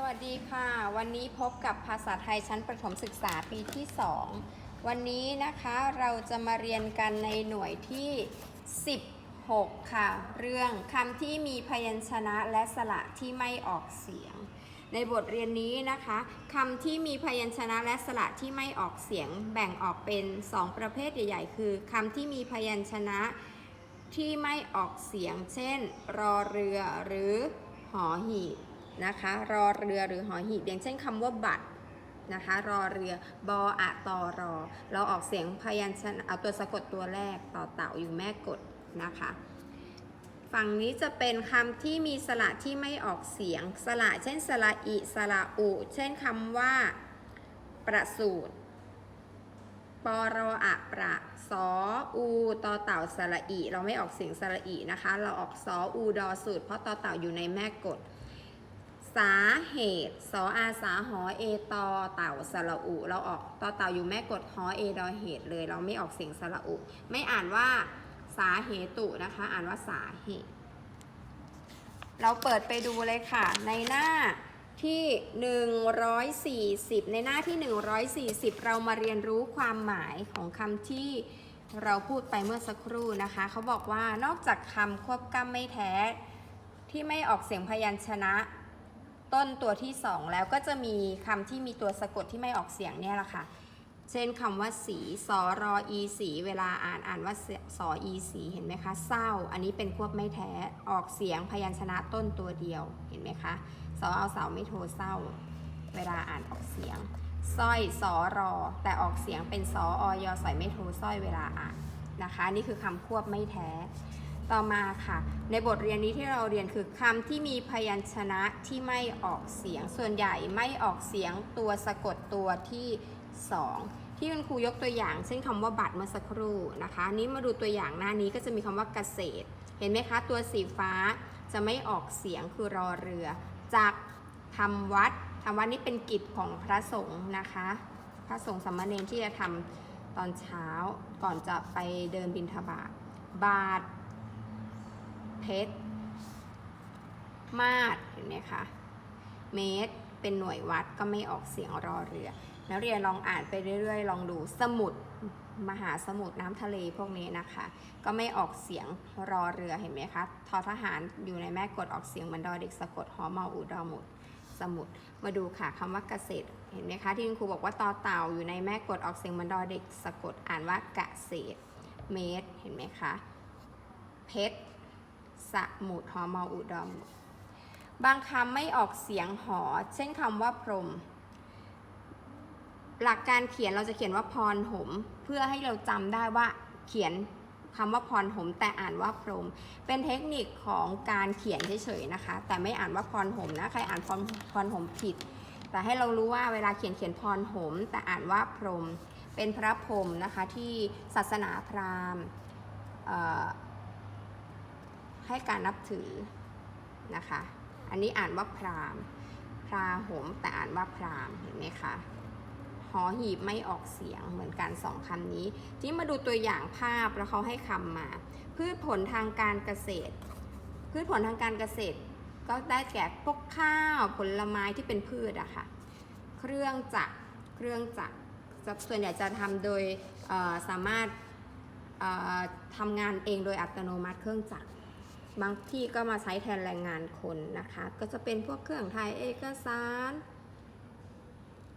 สวัสดีค่ะ วันนี้พบกับภาษาไทยชั้นประถมศึกษาปีที่ 2 วันนี้นะคะเราจะมาเรียนกันในหน่วยที่ 16 ค่ะ เรื่องคำที่มีพยัญชนะและสระที่ไม่ออกเสียง ในบทเรียนนี้นะคะคำที่มีพยัญชนะและสระที่ไม่ออกเสียง แบ่งออกเป็น 2 ประเภทใหญ่ๆ คือคำที่มีพยัญชนะที่ไม่ออกเสียง เช่น รอเรือหรือหอหีบ นะคะ รอเรือหรือหอหีบอย่างเช่นคำว่าบัตรนะคะรอเรือบออะตอรอ เราออกเสียงพยัญชนะเอาตัวสะกดตัวแรกต่อเต่าอยู่แม่กดนะคะ ฝั่งนี้จะเป็นคำที่มีสระที่ไม่ออกเสียง สระเช่นสระอิสระอุ เช่นคำว่า ประสูตรปรออะประสออูตอเต่าสระอิ เราไม่ออกเสียงสระอินะคะ เราออกสออูดอสูตรเพราะตอเต่าอยู่ในแม่กด สาเหตุสออาสาหอเอตอเต่าสระอุ เราออกตอเต่าอยู่แม่กดหอเอดอเหตุเลย เราไม่ออกเสียงสระอุ ไม่อ่านว่าสาเหตุนะคะ อ่านว่าสาเหตุ เราเปิดไปดูเลยค่ะ ในหน้าที่ 140 ในหน้าที่ 140 เรามาเรียนรู้ความหมายของคำที่เราพูดไปเมื่อสักครู่นะคะ เขาบอกว่านอกจากคำควบกล้ำไม่แท้ ที่ไม่ออกเสียงพยัญชนะ ต้นตัวที่ 2 แล้วก็จะมีคำที่มีตัวสะกดที่ไม่ออกเสียงเนี่ยแหละค่ะ เช่นคำว่าสีสอรออีสีเวลาอ่านอ่านว่าสออีสีเห็นไหมคะเศร้า อันนี้เป็นควบไม่แท้ออกเสียงพยัญชนะต้นตัวเดียวเห็นไหมคะสอเอาเสาไม่โทเศร้า เวลาอ่านออกเสียงสร้อยสอรอ แต่ออกเสียงเป็นสออยอใส่ไม่โทสร้อยเวลาอ่านนะคะนี่คือคำควบไม่แท้ ต่อมาค่ะ ในบทเรียนนี้ที่เราเรียนคือคำที่มีพยัญชนะที่ไม่ออกเสียง ส่วนใหญ่ไม่ออกเสียงตัวสะกดตัวที่ 2 ที่คุณครูยกตัวอย่าง เช่นคำว่าบัตรเมื่อสักครู่นะคะ นี้มาดูตัวอย่างหน้านี้ก็จะมีคำว่าเกษตร เห็นไหมคะ ตัวสีฟ้าจะไม่ออกเสียงคือรอเรือ จากทำวัดทำวัดนี่เป็นกิจของพระสงฆ์นะคะ พระสงฆ์สามเณรที่จะทำตอนเช้าก่อนจะไปเดินบิณฑบาตบาท เพชร มาดเห็นไหมคะ เมตร เป็นหน่วยวัดก็ไม่ออกเสียงรอเรือ นักเรียนลองอ่านไปเรื่อยๆ ลองดูสมุทรมหาสมุทรน้ำทะเลพวกนี้นะคะ ก็ไม่ออกเสียงรอเรือเห็นไหมคะทอทหารอยู่ในแม่กดออกเสียงเหมือนดอเด็กสะกดหอมออูดอมุดสมุดมาดูค่ะคำว่าเกษตรเห็นไหมคะที่คุณครูบอกว่าตอเต่าอยู่ในแม่กดออกเสียงเหมือนดอเด็กสะกดอ่านว่าเกษตรเมตรเห็นไหมคะเพชร สมุดหอมออุดม บางคำไม่ออกเสียงหอ เช่นคำว่าพรหมหลักการเขียนเราจะเขียนว่าพรหม เพื่อให้เราจำได้ว่าเขียนคำว่าพรหมแต่อ่านว่าพรหมเป็นเทคนิคของการเขียนเฉยๆนะคะ แต่ไม่อ่านว่าพรหมนะ ใครอ่านพรพรหมผิด แต่ให้เรารู้ว่าเวลาเขียนเขียนพรหมแต่อ่านว่าพรหมเป็นพระพรหมนะคะที่ศาสนาพราหมณ์ ให้การนับถือนะคะ อันนี้อ่านว่าพรามพราหมแต่อ่านว่าพรามเห็นไหมคะหอหีบไม่ออกเสียงเหมือนกันสองคำนี้ ที่มาดูตัวอย่างภาพแล้วเขาให้คำมา พืชผลทางการเกษตร พืชผลทางการเกษตร ก็ได้แก่พวกข้าวผลไม้ที่เป็นพืชอะค่ะ เครื่องจักรเครื่องจักรส่วนใหญ่จะทำโดยสามารถทำงานเองโดยอัตโนมัติเครื่องจักร บางที่ก็มาใช้แทนแรงงานคนนะคะ ก็จะเป็นพวกเครื่องถ่ายเอกสาร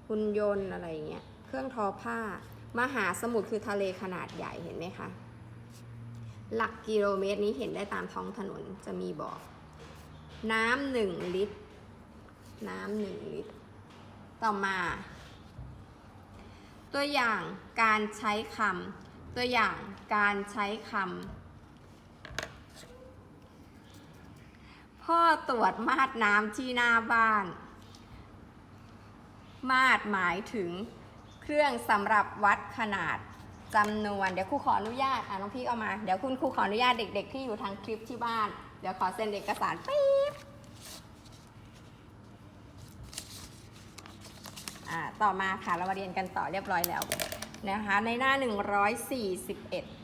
หุ่นยนต์อะไรเงี้ย เครื่องทอผ้า มหาสมุทรคือทะเลขนาดใหญ่เห็นไหมคะ หลักกิโลเมตรนี้เห็นได้ตามท้องถนนจะมีบอก น้ำหนึ่งลิตร น้ำหนึ่งลิตร ต่อมา ตัวอย่างการใช้คำตัวอย่างการใช้คำ พ่อตรวจมาดน้ำที่หน้าบ้าน มาดหมายถึงเครื่องสำหรับวัดขนาดจำนวน เดี๋ยวครูขออนุญาตอะน้องพี่เอามา เดี๋ยวคุณครูขออนุญาตเด็ก ๆ ที่อยู่ทางคลิปที่บ้าน เดี๋ยวขอเซ็นเอกสารปี๊บอ่าต่อมาค่ะเรามาเรียนกันต่อเรียบร้อยแล้วนะคะในหน้า 141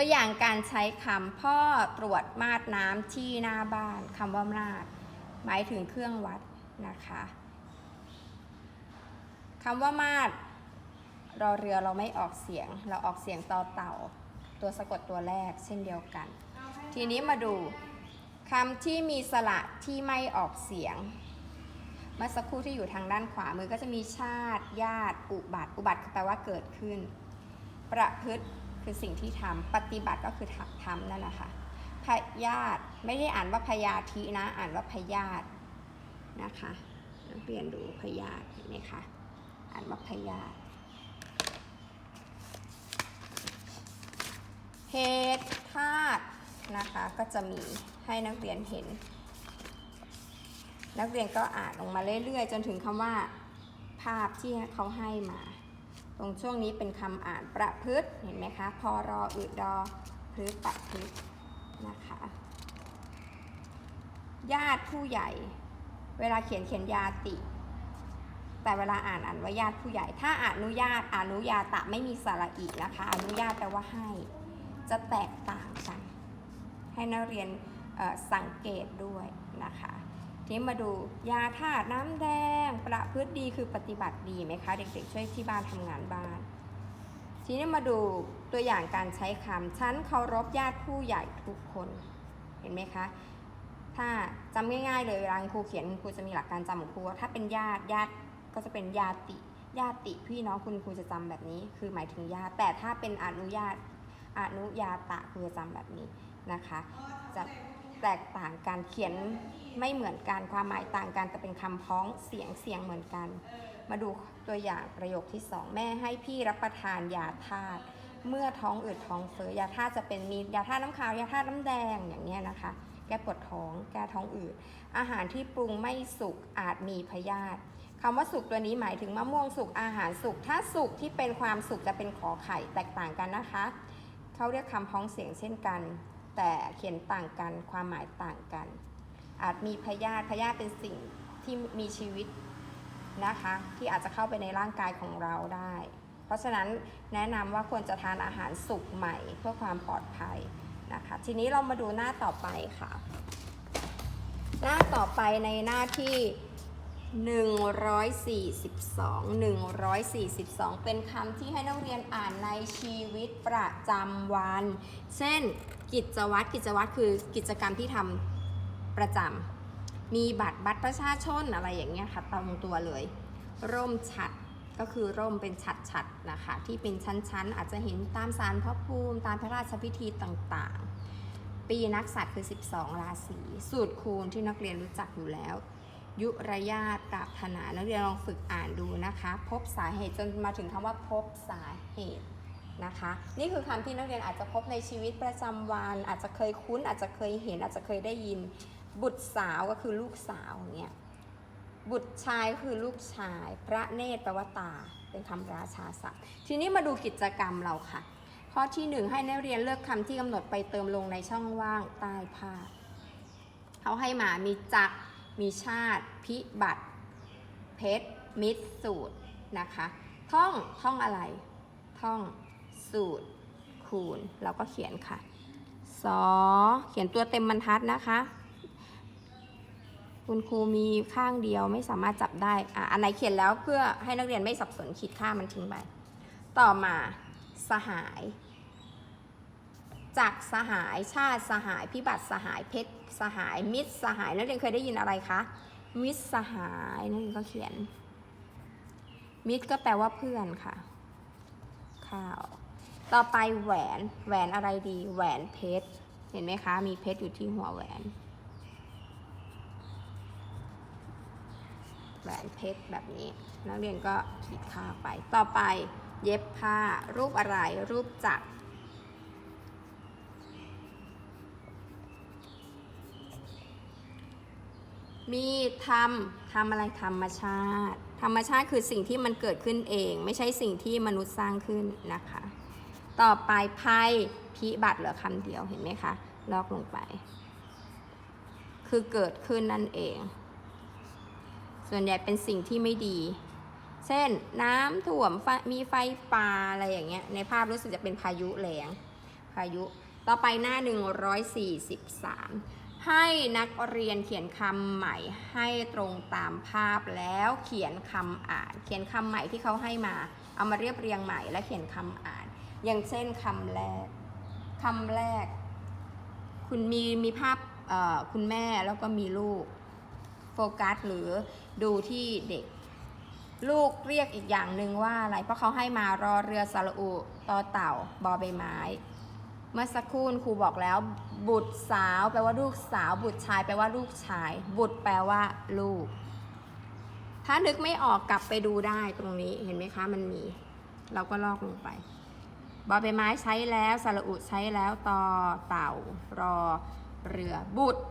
ตัวอย่างการใช้คำพ่อตรวจมาดน้ำที่หน้าบ้านคำว่ามาดหมายถึงเครื่องวัดนะคะคำว่ามาดรอเรือเราไม่ออกเสียง เราออกเสียงต่อเต่า ตัวสะกดตัวแรกเช่นเดียวกัน ทีนี้มาดูคำที่มีสระที่ไม่ออกเสียงเมื่อสักครู่ที่อยู่ทางด้านขวามือก็จะมีชาติ ญาติ อุบัติ อุบัติคือแปลว่าเกิดขึ้น ประพฤติ คือสิ่งที่ทำปฏิบัติก็คือทำทำนั่นแหละค่ะพยาธิไม่ได้อ่านว่าพยาธินะ อ่านว่าพยาธินะคะนักเรียนดูพยาธิเห็นไหมคะอ่านว่าพยาธิเหตุธาตุนะคะก็จะมีให้นักเรียนเห็น นักเรียนก็อ่านลงมาเรื่อยๆ จนถึงคำว่าภาพที่เขาให้มา ตรงช่วงนี้เป็นคำอ่านประพฤติเห็นไหมคะ พอรออึดอพฤประพฤตินะคะ ญาติผู้ใหญ่ เวลาเขียนเขียนยาติ แต่เวลาอ่านอ่านว่าญาติผู้ใหญ่ ถ้าอนุญาตอนุญาตะไม่มีสระอีนะคะ อนุญาตแปลว่าให้ จะแตกต่างกัน ให้นักเรียนสังเกตด้วยนะคะ ทีนี้มาดูยาธาตุน้ำแดง ประพฤติดีคือปฏิบัติดีไหมคะเด็กๆ ช่วยที่บ้านทำงานบ้าน ทีนี้มาดูตัวอย่างการใช้คำฉันเคารพญาติผู้ใหญ่ทุกคนเห็นไหมคะถ้าจำง่ายๆเลยเวลาครูเขียนครูจะมีหลักการจำของครูว่าถ้าเป็นญาติญาติก็จะเป็นญาติญาติพี่น้องคุณครูจะจำแบบนี้ คือหมายถึงญาติแต่ถ้าเป็นอนุญาตอนุญาตะครูจะจำแบบนี้นะคะจะ แตกต่างการเขียนไม่เหมือนกันความหมายต่างกันแต่เป็นคำพ้องเสียงเสียงเหมือนกัน มาดูตัวอย่างประโยคที่สองแม่ให้พี่รับประทานยาธาตุเมื่อท้องอืดท้องเฟ้อยาธาตุจะเป็นมียาธาตุน้ำขาวยาธาตุน้ำแดงอย่างเนี้ยนะคะ แก้ปวดท้อง แก้ท้องอืดอาหารที่ปรุงไม่สุกอาจมีพยาธิคำว่าสุกตัวนี้หมายถึงมะม่วงสุกอาหารสุกถ้าสุกที่เป็นความสุกจะเป็นขอไข่แตกต่างกันนะคะเขาเรียกคำพ้องเสียงเช่นกัน แต่เขียนต่างกันความหมายต่างกัน อาจมีพยาธิพยาธิเป็นสิ่งที่มีชีวิตนะคะ ที่อาจจะเข้าไปในร่างกายของเราได้ เพราะฉะนั้นแนะนำว่าควรจะทานอาหารสุกใหม่เพื่อความปลอดภัยนะคะ ทีนี้เรามาดูหน้าต่อไปค่ะ หน้าต่อไปในหน้าที่ 142 142 เป็นคำที่ให้นักเรียนอ่านในชีวิตประจำวัน เช่น กิจวัตรกิจวัตรคือกิจกรรมที่ทำประจำมีบัตรบัตรประชาชนอะไรอย่างเงี้ยค่ะตรงตัวเลย ร่มฉัดก็คือร่มเป็นฉัดฉัดๆนะคะ ที่เป็นชั้นๆ อาจจะเห็นตามสารพระภูมิ ตามพระราชพิธีต่างๆ ปีนักษัตริย์คือ 12 ราศีสูตรคูณที่นักเรียนรู้จักอยู่แล้ว ยุระยาตปรารถนานักเรียนลองฝึกอ่านดูนะคะ พบสาเหตุจนมาถึงคำว่าพบสาเหตุนะคะ นี่คือคำที่นักเรียนอาจจะพบในชีวิตประจำวันอาจจะเคยคุ้น อาจจะเคยเห็น อาจจะเคยได้ยิน บุตรสาวก็คือลูกสาวเงี้ยบุตรชายคือลูกชาย พระเนตรแปลว่าตา เป็นคำราชาศัพท์ ทีนี้มาดูกิจกรรมเราค่ะ ข้อที่หนึ่งให้นักเรียนเลือกคำที่กำหนดไปเติมลงในช่องว่างใต้ภาพเขาให้มามีจักร มีชาติ พิบัติ เพชร มิตร สูตร นะคะ ท่อง ท่องอะไร ท่อง สูตร คูณ เราก็เขียนค่ะสอเขียนตัวเต็มบรรทัดนะคะ คุณครูมีข้างเดียวไม่สามารถจับได้ อะ อันไหนเขียนแล้วเพื่อให้นักเรียนไม่สับสนขีดค่ามันทิ้งไป ต่อมาสหาย จากสหายชาติสหายพิบัติสหายเพชร สหายมิตรสหายนักเรียนเคยได้ยินอะไรคะมิตรสหายนักเรียนก็เขียน มิตรก็แปลว่าเพื่อนค่ะข้าวต่อไปแหวนแหวนอะไรดี แหวนเพชรเห็นไหมคะ มีเพชรอยู่ที่หัวแหวน แหวนเพชรแบบนี้ นักเรียนก็ขีดค่าไป ต่อไปเย็บผ้ารูปอะไรรูปจักร มีทำทำอะไรธรรมชาติ ธรรมชาติคือสิ่งที่มันเกิดขึ้นเอง ไม่ใช่สิ่งที่มนุษย์สร้างขึ้นนะคะ ต่อไปภัยพิบัติเหลือคำเดียวเห็นไหมคะ ลอกลงไป คือเกิดขึ้นนั่นเอง ส่วนใหญ่เป็นสิ่งที่ไม่ดี เช่นน้ำท่วมมีไฟป่าอะไรอย่างเงี้ย ในภาพรู้สึกจะเป็นพายุแรงพายุ ต่อไปหน้า 143 ให้นักเรียนเขียนคำใหม่ให้ตรงตามภาพแล้วเขียนคำอ่าน เขียนคำใหม่ที่เขาให้มา เอามาเรียบเรียงใหม่และเขียนคำอ่าน อย่างเช่นคำแรกคำแรก คุณมีมีภาพคุณแม่แล้วก็มีลูกโฟกัสหรือดูที่เด็ก ลูกเรียกอีกอย่างหนึ่งว่าอะไรเพราะเขาให้มารอเรือสระอุต่อเต่าบอใบไม้ เมื่อสักครู่ครูบอกแล้ว บุตรสาว แปลว่าลูกสาว บุตรชาย แปลว่าลูกชาย บุตรแปลว่า ลูก ถ้านึกไม่ออกกลับไปดูได้ตรงนี้เห็นไหมคะมันมี เราก็ลอกลงไปบอใบไม้ใช้แล้วสระอุใช้แล้วต่อเต่ารอเรือบุตร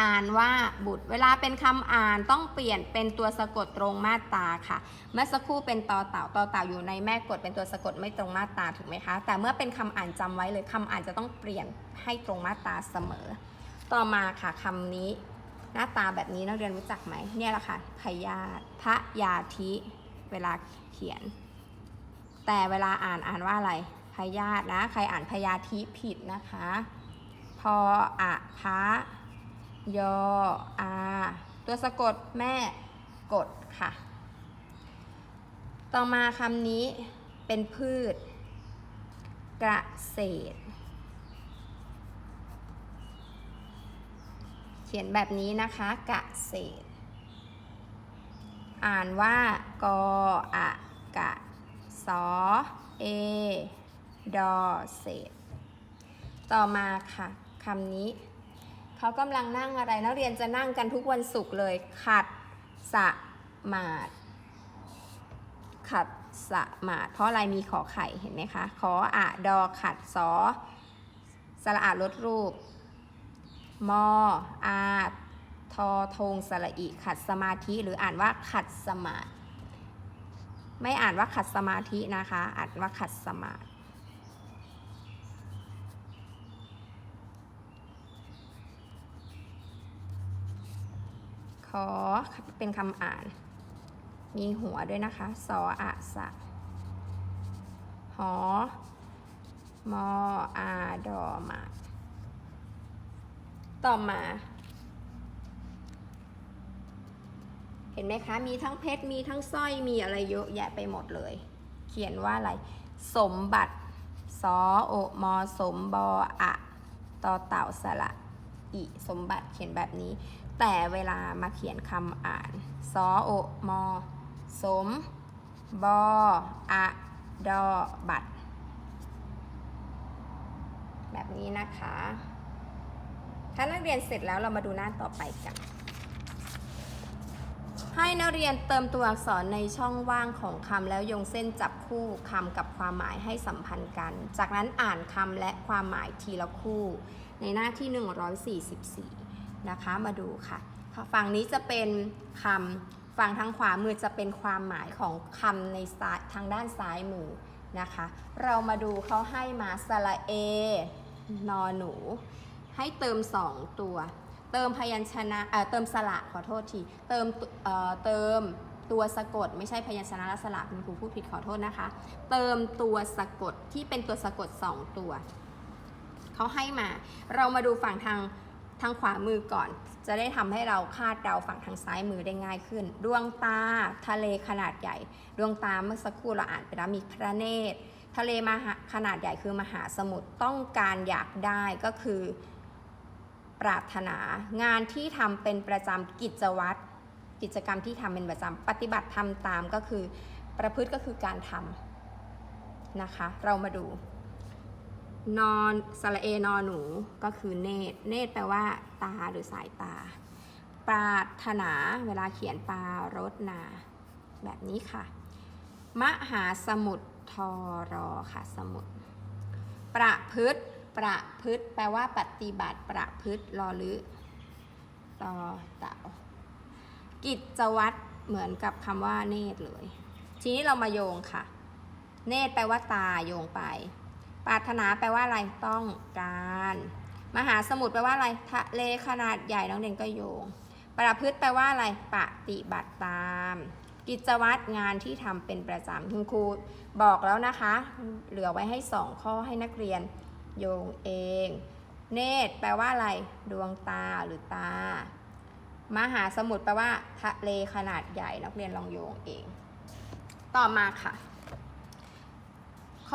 อ่านว่าบุตร เวลาเป็นคำอ่านต้องเปลี่ยนเป็นตัวสะกดตรงมาตราค่ะ เมื่อสักครู่เป็นตอเต่าตอเต่าอยู่ในแม่กดเป็นตัวสะกดไม่ตรงมาตราถูกไหมคะ แต่เมื่อเป็นคำอ่านจำไว้เลยคำอ่านจะต้องเปลี่ยนให้ตรงมาตราเสมอ ต่อมาค่ะคำนี้ หน้าตาแบบนี้นักเรียนรู้จักไหมเนี่ยแหละค่ะพยาธิพระยาธิเวลาเขียน แต่เวลาอ่านอ่านว่าอะไรพยาธินะ ใครอ่านพยาธิผิดนะคะ พออะพระ ยออาตัวสะกดแม่กดค่ะ ต่อมาคำนี้เป็นพืช กระเกษเขียนแบบนี้นะคะ กระเกษอ่านว่ากออะกะสอเอดอเศษ ต่อมาค่ะคำนี้ เขากำลังนั่งอะไร นักเรียนจะนั่งกันทุกวันศุกร์เลย ขัดสะมาดขัดสะมาดเพราะอะไรมีขอไข่เห็นไหมคะ ขออะดอขัดสอสระอาลดรูป มออาทอทงสระอิ ขัดสมาธิ หรืออ่านว่าขัดสมาธิไม่อ่านว่าขัดสมาธินะคะ อ่านว่าขัดสมาธิ ขอเป็นคำอ่าน มีหัวด้วยนะคะ สออะสะ หอ มออาดอมาต่อมา เห็นไหมคะ มีทั้งเพชร มีทั้งสร้อย มีอะไรเยอะแยะไปหมดเลย เขียนว่าอะไร สมบัติสอโอมอสมบออะต่อเต่าสระอิสมบัติเขียนแบบนี้ แต่เวลามาเขียนคำอ่านสอโอมอสม บออะดอบัตร แบบนี้นะคะ ถ้านักเรียนเสร็จแล้วเรามาดูหน้าต่อไปกัน ให้นักเรียนเติมตัวอักษรในช่องว่างของคำแล้วโยงเส้นจับคู่คำกับความหมายให้สัมพันธ์กัน จากนั้นอ่านคำและความหมายทีละคู่ ในหน้าที่ 144 นะคะมาดูค่ะ ฝั่งนี้จะเป็นคำฝั่งทางขวามือจะเป็นความหมายของคำในซ้ายทางด้านซ้ายมือนะคะ เรามาดูเขาให้มาสระเอนอหนู ให้เติม 2 ตัว เติมพยัญชนะเอ่อเติมสระขอโทษที เติมเอ่อเติมตัวสะกดไม่ใช่พยัญชนะและสระคุณครูพูดผิดขอโทษนะคะ เติมตัวสะกดที่เป็นตัวสะกด 2 ตัวเขาให้มา เรามาดูฝั่งทาง ทางขวามือก่อน จะได้ทำให้เราคาดเดาฝั่งทางซ้ายมือได้ง่ายขึ้น ดวงตาทะเลขนาดใหญ่ ดวงตาเมื่อสักครู่เราอ่านไปแล้วมีพระเนตร ทะเลมหาขนาดใหญ่คือมหาสมุทรต้องการอยากได้ก็คือ ปรารถนางานที่ทำเป็นประจำกิจวัตรกิจกรรมที่ทำเป็นประจำปฏิบัติทำตามก็คือ ประพฤติก็คือการทำนะคะ เรามาดู นอนสระเอนอนหนูก็คือเนตรเนตรแปลว่า ตาหรือสายตา ปราถนาเวลาเขียนปารถนา แบบนี้ค่ะ มหาสมุทรทอรอค่ะสมุทรประพฤติประพฤติแปลว่าปฏิบัติประพฤติรอลึรอเต่ากิจวัตรเหมือนกับคำว่าเนตรเลย ทีนี้เรามาโยงค่ะ เนตรแปลว่าตาโยงไป ปรารถนาแปลว่าอะไรต้องการ มหาสมุทรแปลว่าอะไรทะเลขนาดใหญ่น้องเด่นก็โยง ประพฤติแปลว่าอะไรปฏิบัติตาม กิจวัตรงานที่ทำเป็นประจำคุณครูบอกแล้วนะคะ เหลือไว้ให้สองข้อให้นักเรียน โยงเอง เนตรแปลว่าอะไร ดวงตาหรือตา มหาสมุทรแปลว่าทะเลขนาดใหญ่นักเรียนลองโยงเอง ต่อมาค่ะ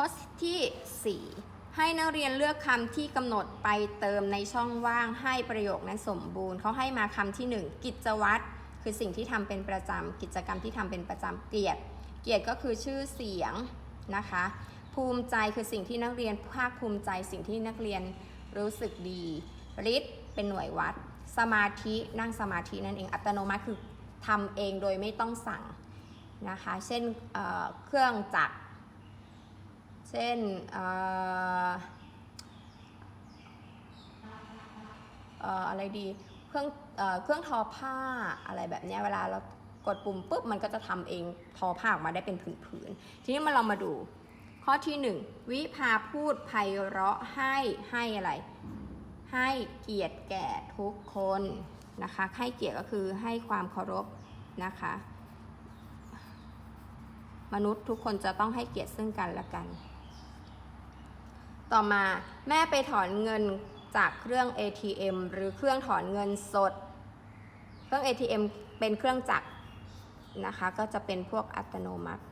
ข้อที่ 4 ให้นักเรียนเลือกคำที่กำหนดไปเติมในช่องว่างให้ประโยคนั้นสมบูรณ์เขาให้มาคำที่ 1 กิจวัตรคือสิ่งที่ทำเป็นประจำกิจกรรมที่ทำเป็นประจำเกียรติ เกียรติก็คือชื่อเสียงนะคะ ภูมิใจคือสิ่งที่นักเรียนภาคภูมิใจ สิ่งที่นักเรียนรู้สึกดีฤทธิ์เป็นหน่วยวัด สมาธินั่งสมาธินั่นเองอัตโนมัติคือทำเองโดยไม่ต้องสั่งนะคะ เช่นเเครื่องจักร เช่นอะไรดีเครื่องเครื่องทอผ้าอะไรแบบนี้เวลาเรากดปุ่มปุ๊บมันก็จะทำเองทอผ้าออกมาได้เป็นผืนๆทีนี้มาเรามาดูข้อที่ 1 วิภาพูดไพเราะให้ให้อะไร ให้เกียรติแก่ทุกคนนะคะให้เกียรติก็คือให้ความเคารพนะคะ มนุษย์ทุกคนจะต้องให้เกียรติซึ่งกันและกัน ต่อมาแม่ไปถอนเงินจากเครื่อง ATM หรือเครื่องถอนเงินสด เครื่อง ATM เป็นเครื่องจักรนะคะ ก็จะเป็นพวกอัตโนมัติ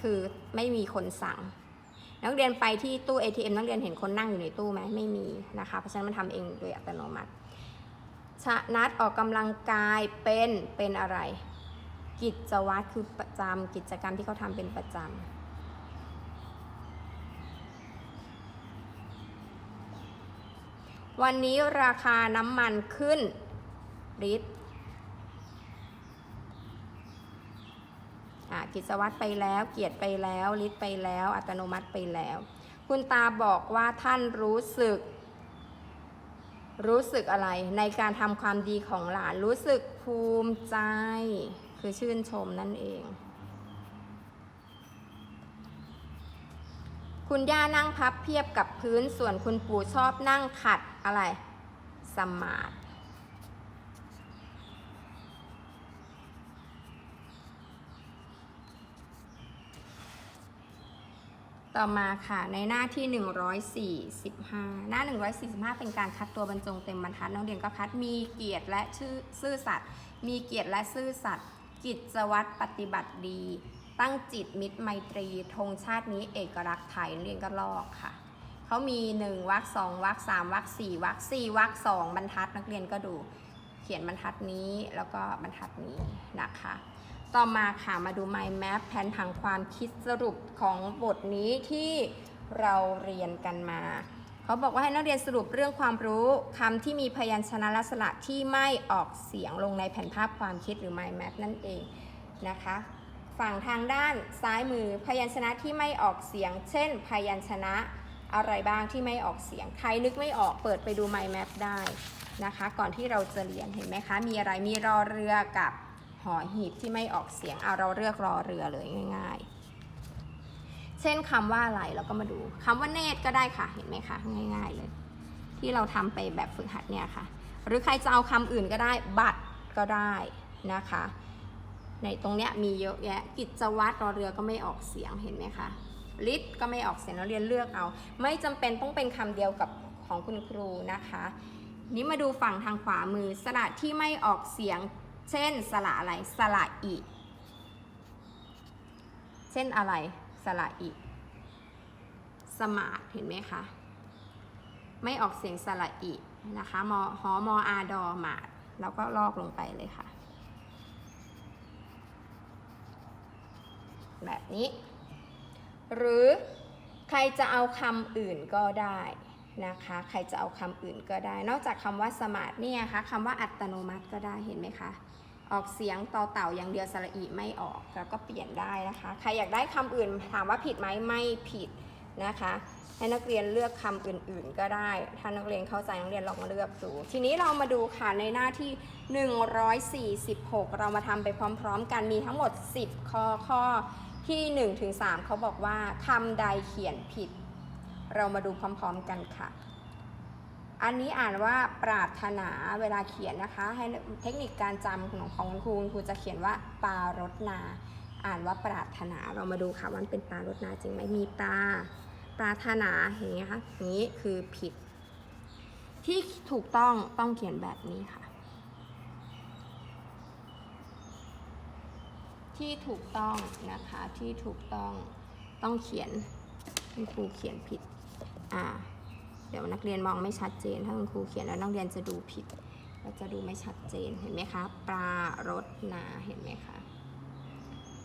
คือไม่มีคนสั่ง นักเรียนไปที่ตู้ ATM นักเรียนเห็นคนนั่งอยู่ในตู้ไหมไม่มีนะคะ เพราะฉะนั้นมันทำเองโดยอัตโนมัติชะนัดออกกำลังกายเป็นเป็นอะไร กิจวัตรคือประจำกิจกรรมที่เขาทำเป็นประจำ วันนี้ราคาน้ำมันขึ้นลิตรอะกิจวัตรไปแล้ว เกียรติไปแล้ว ลิตรไปแล้ว อัตโนมัติไปแล้ว คุณตาบอกว่าท่านรู้สึก รู้สึกอะไรในการทำความดีของหลาน รู้สึกภูมิใจ คือชื่นชมนั่นเอง คุณย่านั่งพับเพียบกับพื้น ส่วนคุณปู่ชอบนั่งขัด อะไร สมาธิต่อมาค่ะในหน้าที่ 145 หน้า 145 เป็นการคัดตัวบรรจงเต็มบรรทัดนักเรียนก็คัดมีเกียรติและชื่อซื่อสัตย์มีเกียรติและซื่อสัตย์กิจวัตรปฏิบัติดี ตั้งจิตมิตรไมตรีธงชาตินี้เอกลักษณ์ไทยเรียนก็ลอกค่ะ เขามี1วรรคสองวรรคสามวรรคสี่วรรคสี่วรรคสองบรรทัดนักเรียนก็ดู เขียนบรรทัดนี้แล้วก็บรรทัดนี้นะคะ ต่อมาค่ะมาดู mind map แผนผังความคิดสรุปของบทนี้ที่เราเรียนกันมาเขาบอกว่าให้นักเรียนสรุปเรื่องความรู้คำที่มีพยัญชนะลักษณะที่ไม่ออกเสียงลงในแผนภาพความคิดหรือ mind map นั่นเองนะคะ ฝั่งทางด้านซ้ายมือพยัญชนะที่ไม่ออกเสียง เช่น พยัญชนะ อะไรบ้างที่ไม่ออกเสียง ใครนึกไม่ออกเปิดไปดู mind map ได้นะคะ ก่อนที่เราจะเรียนเห็นไหมคะ มีอะไรมีรอเรือกับหอหีบที่ไม่ออกเสียงเอาเราเลือกรอเรือเลยง่าย ๆ เช่นคำว่าอะไรเราก็มาดูคำว่าเนตรก็ได้ค่ะเห็นไหมคะง่าย ๆเลย ที่เราทำไปแบบฝึกหัดเนี่ยค่ะ หรือใครจะเอาคำอื่นก็ได้บัตรก็ได้นะคะ ในตรงเนี้ยมีเยอะแยะกิจวัตรรอเรือก็ไม่ออกเสียงเห็นไหมคะ ลิตก็ไม่ออกเสียงเราเรียนเลือกเอา ไม่จำเป็นต้องเป็นคำเดียวกับของคุณครูนะคะ นี้มาดูฝั่งทางขวามือสระที่ไม่ออกเสียง เช่นสระอะไรสระอีเช่นอะไรสระอีสมาร์ทเห็นไหมคะไม่ออกเสียงสระอีนะคะมอหอมออาดอมาดแล้วก็ลอกลงไปเลยค่ะ แบบนี้ หรือใครจะเอาคำอื่นก็ได้นะคะ ใครจะเอาคำอื่นก็ได้ นอกจากคำว่าสมาร์ทเนี่ยคะคำว่าอัตโนมัติก็ได้เห็นไหมคะออกเสียงต่อเต่าอย่างเดียวสระอีไม่ออกแล้วก็เปลี่ยนได้นะคะ ใครอยากได้คำอื่นถามว่าผิดไหมไม่ผิดนะคะ ให้นักเรียนเลือกคำอื่น ๆ ก็ได้ ถ้านักเรียนเข้าใจนักเรียนลองเลือกดูทีนี้เรามาดูค่ะในหน้าที่ 146 เรามาทำไปพร้อม ๆ กันมีทั้งหมด 10 ข้อข้อ ที่1ถึง3เขาบอกว่าคำใดเขียนผิด เรามาดูพร้อมๆกันค่ะ อันนี้อ่านว่าปรารถนาเวลาเขียนนะคะ ให้เทคนิคการจำของของคุณครูครูจะเขียนว่าปารถนา อ่านว่าปรารถนาเรามาดูค่ะว่าเป็นปารถนาจริงไหมมีปลาปรารถนาเห็นไหมคะนี้คือผิด ที่ถูกต้องต้องเขียนแบบนี้ค่ะ ที่ถูกต้องนะคะที่ถูกต้องต้องเขียนคุณครูเขียนผิดอ่าเดี๋ยวนักเรียนมองไม่ชัดเจน ถ้าคุณครูเขียนแล้วนักเรียนจะดูผิดก็จะดูไม่ชัดเจนเห็นไหมคะปลารถนาเห็นไหมคะ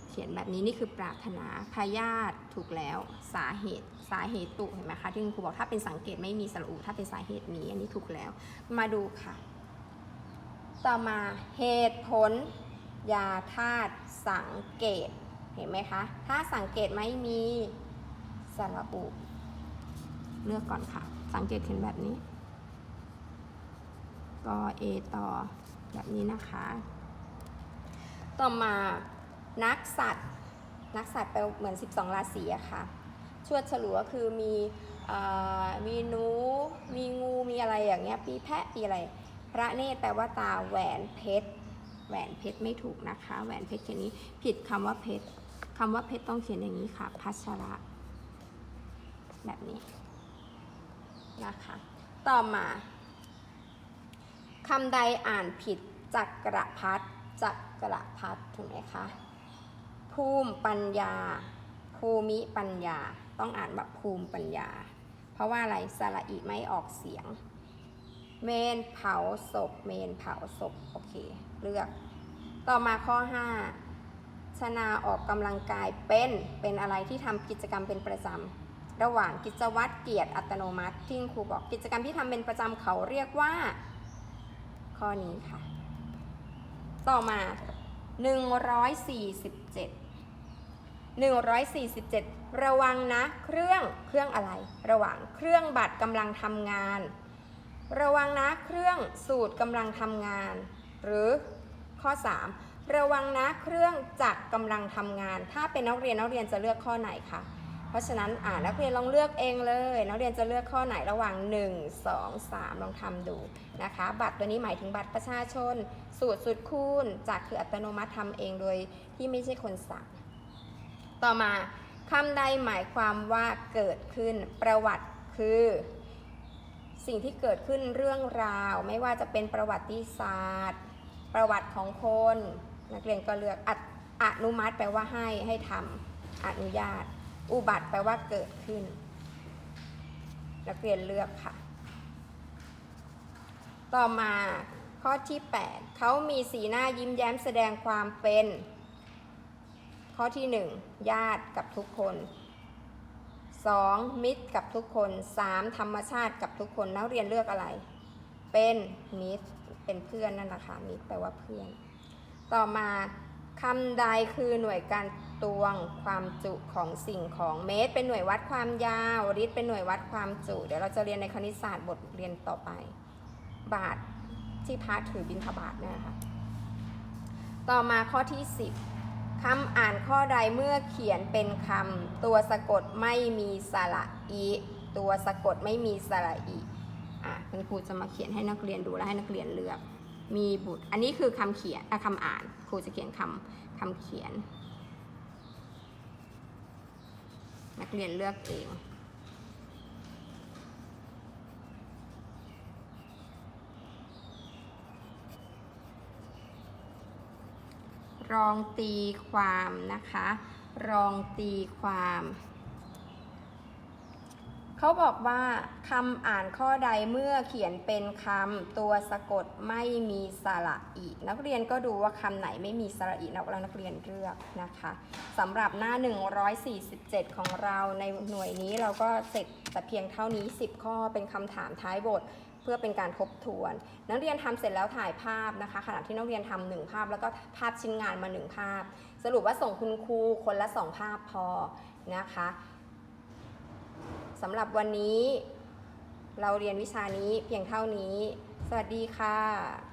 เขียนแบบนี้นี่คือปรารถนาพยาธิถูกแล้วสาเหตุสาเหตุตุเห็นไหมคะที่คุณครูบอกถ้าเป็นสังเกตไม่มีสระอุถ้าเป็นสาเหตุมีอันนี้ถูกแล้ว มาดูค่ะ ต่อมาเหตุผล ยาธาตุสังเกต เห็นไหมคะถ้าสังเกตไม่มีสระอุเลือกก่อนค่ะ สังเกตเห็นแบบนี้ก็เอต่อแบบนี้นะคะ ต่อมานักสัตว์ นักสัตว์แปลเหมือน 12 ราศีอะค่ะ ชวดฉลัวคือมีอมีหนู มีงู มีอะไรอย่างเงี้ย ปีแพะ ปีอะไร พระเนตรแปลว่าตาแหวนเพชร หวนเพชรไม่ถูกนะคะ แหวนเพชรเขียนนี้ผิดคำว่าเพชรคำว่าเพชรต้องเขียนอย่างนี้ค่ะ พัชระ แบบนี้นะคะ ต่อมาคำใดอ่านผิดจักรพัดจักรพัดถูกไหมคะภูมิปัญญา ภูมิปัญญา ต้องอ่านแบบภูมิปัญญา เพราะว่าอะไรสระอีไม่ออกเสียง เมนเผาศพ เมนเผาศพ โอเค เลือก ต่อมาข้อ 5 ชนาออกกำลังกายเป็น เป็นอะไรที่ทำกิจกรรมเป็นประจำ ระหว่างกิจวัตรเกียรติอัตโนมัติที่ครูบอกกิจกรรมที่ทำเป็นประจำเขาเรียกว่า ข้อนี้ค่ะ ต่อมา 147 147 ระวังนะ เครื่อง เครื่องอะไร ระหว่างเครื่องบัตรกำลังทำงาน ระวังนะเครื่องสูตรกำลังทำงาน หรือข้อ 3 ระวังนะเครื่องจักรกำลังทำงาน ถ้าเป็นนักเรียนนักเรียนจะเลือกข้อไหนคะเพราะฉะนั้นอ่านักเรียนลองเลือกเองเลย นักเรียนจะเลือกข้อไหนระหว่าง 1 2 3 ลองทำดูนะคะ บัตรตัวนี้หมายถึงบัตรประชาชน สูตรสุดคูณจากคืออัตโนมัติทำเองโดยที่ไม่ใช่คนสั่งต่อมาคำใดหมายความว่าเกิดขึ้นประวัติคือ สิ่งที่เกิดขึ้นเรื่องราว ไม่ว่าจะเป็นประวัติศาสตร์ ประวัติของคน นักเรียนก็เลือกออนุมัติแปลว่าให้ให้ทำอนุญาต อุบัติแปลว่าเกิดขึ้น นักเรียนเลือกค่ะ ต่อมาข้อที่ 8เขามีสีหน้ายิ้มแย้มแสดงความเป็น ข้อที่ 1 ญาติกับทุกคน 2. มิตรกับทุกคน 3. ธรรมชาติกับทุกคนนักเรียนเลือกอะไร เป็นมิตรเป็นเพื่อนนั่นแหละค่ะมิตรแปลว่าเพื่อน ต่อมาคำใดคือหน่วยการตวงความจุของสิ่งของเมตร เป็นหน่วยวัดความยาวลิตรเป็นหน่วยวัดความจุ เดี๋ยวเราจะเรียนในคณิตศาสตร์บทเรียนต่อไป บาทที่พระถือบิณฑบาตเนยนะคะต่อมาข้อที่ 10 คำอ่านข้อใดเมื่อเขียนเป็นคำตัวสะกดไม่มีสระอีตัวสะกดไม่มีสระอีอะคุณครูจะมาเขียนให้นักเรียนดูและให้นักเรียนเลือก มีบุตร อันนี้คือคำเขียนอะคำอ่าน ครูจะเขียนคำคำเขียน นักเรียนเลือกเอง รองตีความนะคะ รองตีความ เขาบอกว่าคำอ่านข้อใดเมื่อเขียนเป็นคำตัวสะกดไม่มีสระอี นักเรียนก็ดูว่าคำไหนไม่มีสระอีนักแล้วนักเรียนเลือกนะคะสำหรับหน้า 147 ของเราในหน่วยนี้เราก็เสร็จแต่เพียงเท่านี้ 10 ข้อเป็นคำถามท้ายบท เพื่อเป็นการทบทวน นักเรียนทำเสร็จแล้วถ่ายภาพนะคะ ขณะที่นักเรียนทำหนึ่งภาพ แล้วก็ภาพชิ้นงานมาหนึ่งภาพ สรุปว่าส่งคุณครูคนละสองภาพพอนะคะสำหรับวันนี้เราเรียนวิชานี้เพียงเท่านี้ สวัสดีค่ะ